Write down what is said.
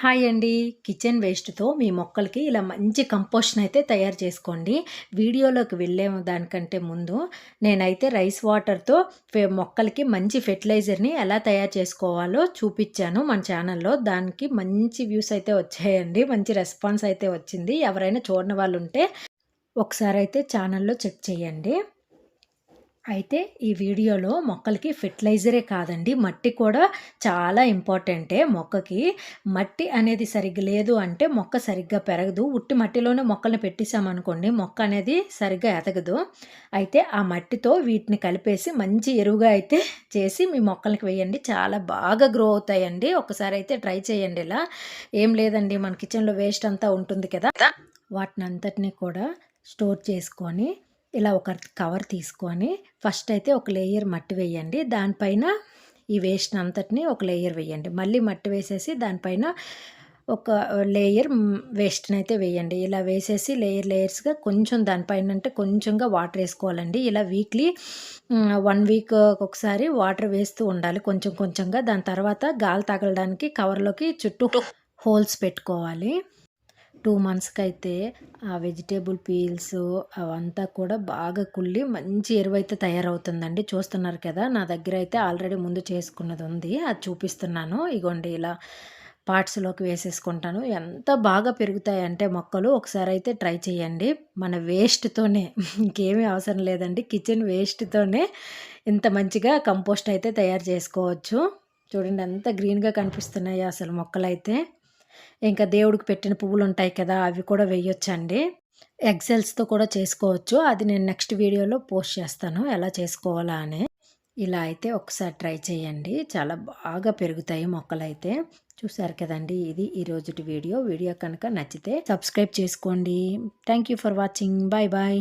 Hi అండి. Kitchen వేస్ట్తో మీ మొక్కలకి ఇలా మంచి కంపోస్ట్ని అయితే తయారు చేసుకోండి. వీడియోలోకి వెళ్ళే దానికంటే ముందు నేనైతే రైస్ వాటర్తో మొక్కలకి మంచి ఫెర్టిలైజర్ని ఎలా తయారు చేసుకోవాలో చూపించాను మన ఛానల్లో. దానికి మంచి వ్యూస్ అయితే వచ్చాయండి. మంచి రెస్పాన్స్ అయితే వచ్చింది. ఎవరైనా చూడని వాళ్ళు ఉంటే ఒకసారి అయితే ఛానల్లో చెక్ చేయండి. అయితే ఈ వీడియోలో మొక్కలకి ఫెర్టిలైజరే కాదండి. మట్టి కూడా చాలా ఇంపార్టెంటే మొక్కకి. మట్టి అనేది సరిగ్గా లేదు అంటే మొక్క సరిగ్గా పెరగదు. ఉట్టి మట్టిలోనే మొక్కల్ని పెట్టేసామనుకోండి మొక్క అనేది సరిగ్గా ఎదగదు. అయితే ఆ మట్టితో వీటిని కలిపేసి మంచి ఎరువుగా అయితే చేసి మీ మొక్కలకి వేయండి. చాలా బాగా గ్రో అవుతాయండి. ఒకసారి అయితే ట్రై చేయండి ఇలా. ఏం లేదండి మన కిచెన్లో వేస్ట్ అంతా ఉంటుంది కదా. వాటిని అంతటినీ కూడా స్టోర్ చేసుకొని ఇలా ఒక కవర్ తీసుకొని ఫస్ట్ అయితే ఒక లేయర్ మట్టి వేయండి. దానిపైన ఈ వేస్ట్ అంతటిని ఒక లేయర్ వేయండి. మళ్ళీ మట్టి వేసేసి దానిపైన ఒక లేయర్ వేస్ట్ని అయితే వేయండి. ఇలా వేసేసి లేయర్ లేయర్స్గా కొంచెం దానిపైన అంటే కొంచెంగా వాటర్ వేసుకోవాలండి. ఇలా వీక్లీ వన్ వీక్ ఒకసారి వాటర్ వేస్తూ ఉండాలి కొంచెం కొంచెంగా. దాని తర్వాత గాలి తగలడానికి కవర్లోకి చుట్టూ. హోల్స్ పెట్టుకోవాలి. టూ మంత్స్కి అయితే ఆ వెజిటేబుల్ పీల్స్ అవంతా కూడా బాగా కుళ్ళి మంచి ఎరువు అయితే తయారవుతుందండి. చూస్తున్నారు కదా నా దగ్గర అయితే ఆల్రెడీ ముందు చేసుకున్నది ఉంది. అది చూపిస్తున్నాను. ఇగోండి ఇలా పార్ట్స్లోకి వేసేసుకుంటాను. ఎంత బాగా పెరుగుతాయంటే మొక్కలు ఒకసారి అయితే ట్రై చేయండి. మన వేస్ట్తోనే ఇంకేమీ అవసరం లేదండి. కిచెన్ వేస్ట్తోనే ఇంత మంచిగా కంపోస్ట్ అయితే తయారు చేసుకోవచ్చు. చూడండి ఎంత గ్రీన్గా కనిపిస్తున్నాయి అసలు మొక్కలైతే. ఇంకా దేవుడికి పెట్టిన పువ్వులు ఉంటాయి కదా అవి కూడా వేయొచ్చండి ఎగ్జెల్స్తో కూడా చేసుకోవచ్చు. అది నేను నెక్స్ట్ వీడియోలో పోస్ట్ చేస్తాను ఎలా చేసుకోవాలా అని. ఇలా అయితే ఒకసారి ట్రై చేయండి. చాలా బాగా పెరుగుతాయి మొక్కలు అయితే చూసారు కదండి ఇది ఈరోజు వీడియో. వీడియో కనుక నచ్చితే సబ్స్క్రైబ్ చేసుకోండి. Thank you for watching bye bye